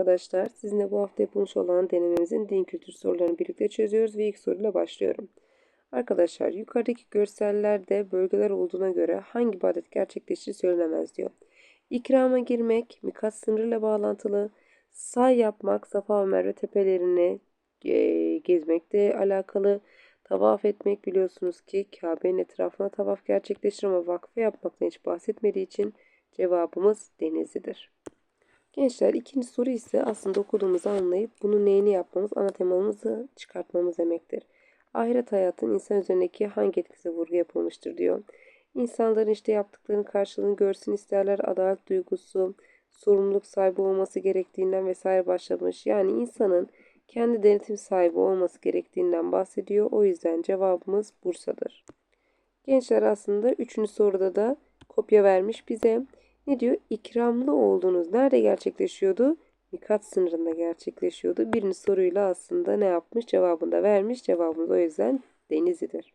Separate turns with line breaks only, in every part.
arkadaşlar. Sizinle bu hafta yapılmış olan denememizin din kültürü sorularını birlikte çözüyoruz ve ilk soruyla başlıyorum. Arkadaşlar yukarıdaki görsellerde bölgeler olduğuna göre hangi ibadet gerçekleştiği söylenemez diyor. İkrama girmek, mikat sınırıyla bağlantılı, say yapmak, Safa ve Merve tepelerini e, alakalı, tavaf etmek biliyorsunuz ki Kabe'nin etrafına tavaf gerçekleştirir ama vakfe yapmaktan hiç bahsetmediği için cevabımız Denizli'dir. Gençler ikinci soru ise aslında okuduğumuzu anlayıp bunun neyini yapmamız, ana temamızı çıkartmamız demektir. Ahiret hayatın insan üzerindeki hangi etkisi vurgu yapılmıştır diyor. İnsanların işte yaptıklarının karşılığını görsün isterler, adalet duygusu, sorumluluk sahibi olması gerektiğinden vesaire başlamış. Yani insanın kendi denetim sahibi olması gerektiğinden bahsediyor. O yüzden cevabımız Bursa'dır. Gençler aslında üçüncü soruda da kopya vermiş bize. Ne diyor? İkramlı olduğunuz nerede gerçekleşiyordu? Mikat sınırında gerçekleşiyordu. Birinci soruyla aslında ne yapmış? Cevabını da vermiş. Cevabımız o yüzden Denizli'dir.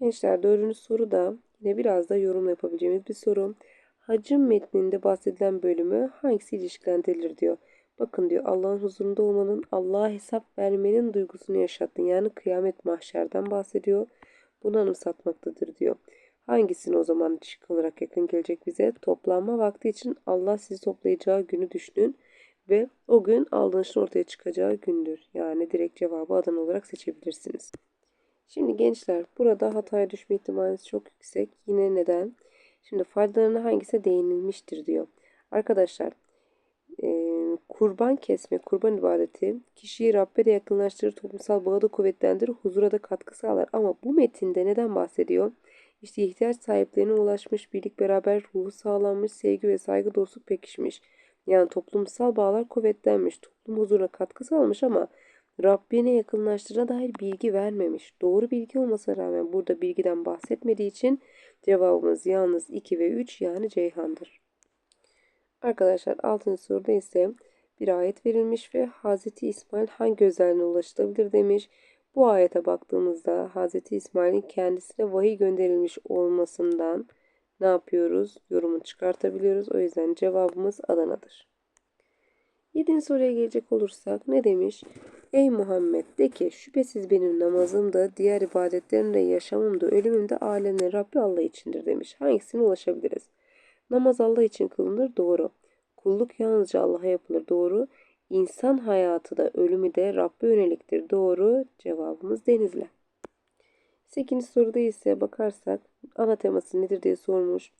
Gençler dördüncü soru da yine biraz da yorum yapabileceğimiz bir soru. Hacım metninde bahsedilen bölümü hangisi ilişkilendirilir diyor. Bakın diyor Allah'ın huzurunda olmanın, Allah'a hesap vermenin duygusunu yaşattın. Yani kıyamet mahşerden bahsediyor. Bunu anımsatmaktadır diyor. Hangisini o zaman şık olarak yakın gelecek bize? Toplanma vakti için Allah sizi toplayacağı günü düşünün ve o gün aldanışın ortaya çıkacağı gündür. Yani direkt cevabı Adana olarak seçebilirsiniz. Şimdi gençler burada hataya düşme ihtimaliniz çok yüksek. Yine neden? Şimdi faydalarına hangisi değinilmiştir diyor. Arkadaşlar e, kurban kesme, kurban ibadeti kişiyi Rabbe de yakınlaştırır, toplumsal bağı da kuvvetlendirir, huzura da katkı sağlar. Ama bu metinde neden bahsediyor? İşte ihtiyaç sahiplerine ulaşmış, birlik beraber ruhu sağlanmış, sevgi ve saygı dostluk pekişmiş. Yani toplumsal bağlar kuvvetlenmiş, toplum huzuruna katkı sağlamış ama Rabbine yakınlaştığına dair bilgi vermemiş. Doğru bilgi olmasına rağmen burada bilgiden bahsetmediği için cevabımız yalnız 2 ve 3 yani Ceyhan'dır. Arkadaşlar 6. soruda ise bir ayet verilmiş ve Hz. İsmail hangi özelliğine ulaşılabilir demiş. Bu ayete baktığımızda Hz. İsmail'in kendisine vahiy gönderilmiş olmasından ne yapıyoruz? Yorumunu çıkartabiliyoruz. O yüzden cevabımız Adana'dır. Yedinci soruya gelecek olursak ne demiş? Ey Muhammed de ki şüphesiz benim namazımda, diğer ibadetlerimde, yaşamımda, ölümümde alemlerin Rabbi Allah içindir demiş. Hangisine ulaşabiliriz? Namaz Allah için kılınır doğru. Kulluk yalnızca Allah'a yapılır doğru. İnsan hayatı da ölümü de Rabbe yöneliktir. Doğru. Cevabımız Denizli. 8. soruda ise bakarsak ana teması nedir diye sormuş.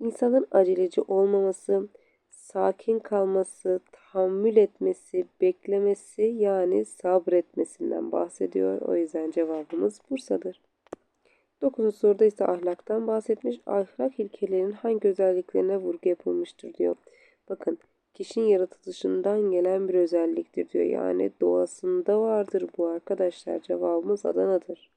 İnsanın aceleci olmaması, sakin kalması, tahammül etmesi, beklemesi yani sabretmesinden bahsediyor. O yüzden cevabımız Bursa'dır. 9. soruda ise ahlaktan bahsetmiş. Ahlak ilkelerinin hangi özelliklerine vurgu yapılmıştır diyor. Bakın kişinin yaratılışından gelen bir özelliktir diyor. Yani doğasında vardır bu arkadaşlar. Cevabımız Adana'dır.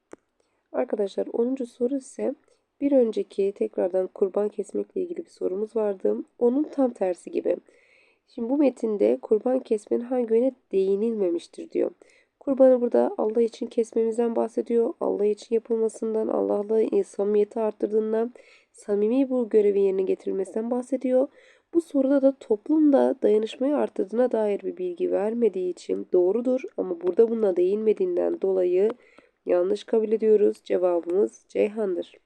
Arkadaşlar 10. soru ise bir önceki tekrardan kurban kesmekle ilgili bir sorumuz vardı. Onun tam tersi gibi. Şimdi bu metinde kurban kesmenin hangi yöne değinilmemiştir diyor. Kurbanı burada Allah için kesmemizden bahsediyor. Allah için yapılmasından, Allah'la samimiyeti arttırdığından, samimi bu görevi yerine getirilmesinden bahsediyor. Bu soruda da toplumda dayanışmayı arttırdığına dair bir bilgi vermediği için doğrudur ama burada bununla değinmediğinden dolayı yanlış kabul ediyoruz. Cevabımız Ceyhan'dır.